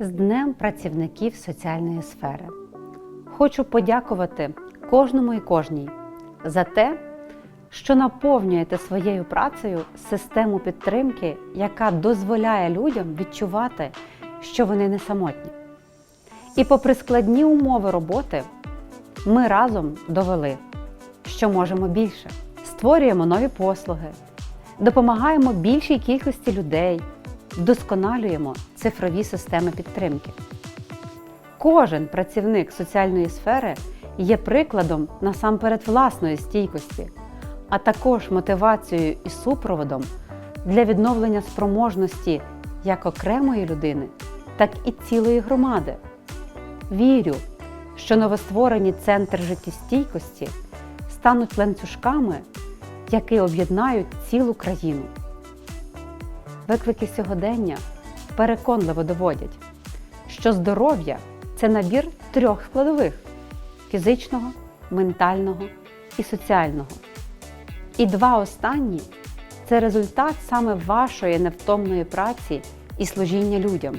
з Днем працівників соціальної сфери. Хочу подякувати кожному і кожній за те, що наповнюєте своєю працею систему підтримки, яка дозволяє людям відчувати, що вони не самотні. І попри складні умови роботи, ми разом довели, що можемо більше, створюємо нові послуги, допомагаємо більшій кількості людей, вдосконалюємо цифрові системи підтримки. Кожен працівник соціальної сфери є прикладом насамперед власної стійкості, а також мотивацією і супроводом для відновлення спроможності як окремої людини, так і цілої громади. Вірю, що новостворені центри життєстійкості стануть ланцюжками, які об'єднають цілу країну. Виклики сьогодення переконливо доводять, що здоров'я це набір трьох складових фізичного, ментального і соціального. І два останні це результат саме вашої невтомної праці і служіння людям.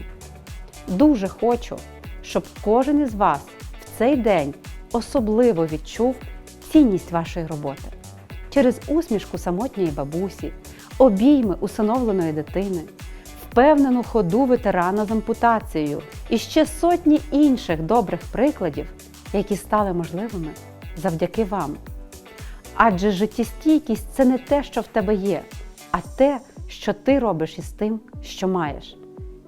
Дуже хочу, щоб кожен із вас в цей день особливо відчув цінність вашої роботи через усмішку самотньої бабусі, обійми усиновленої дитини, впевнену ходу ветерана з ампутацією і ще сотні інших добрих прикладів, які стали можливими завдяки вам. Адже життєстійкість це не те, що в тебе є, а те, що ти робиш із тим, що маєш.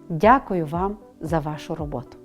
Дякую вам за вашу роботу.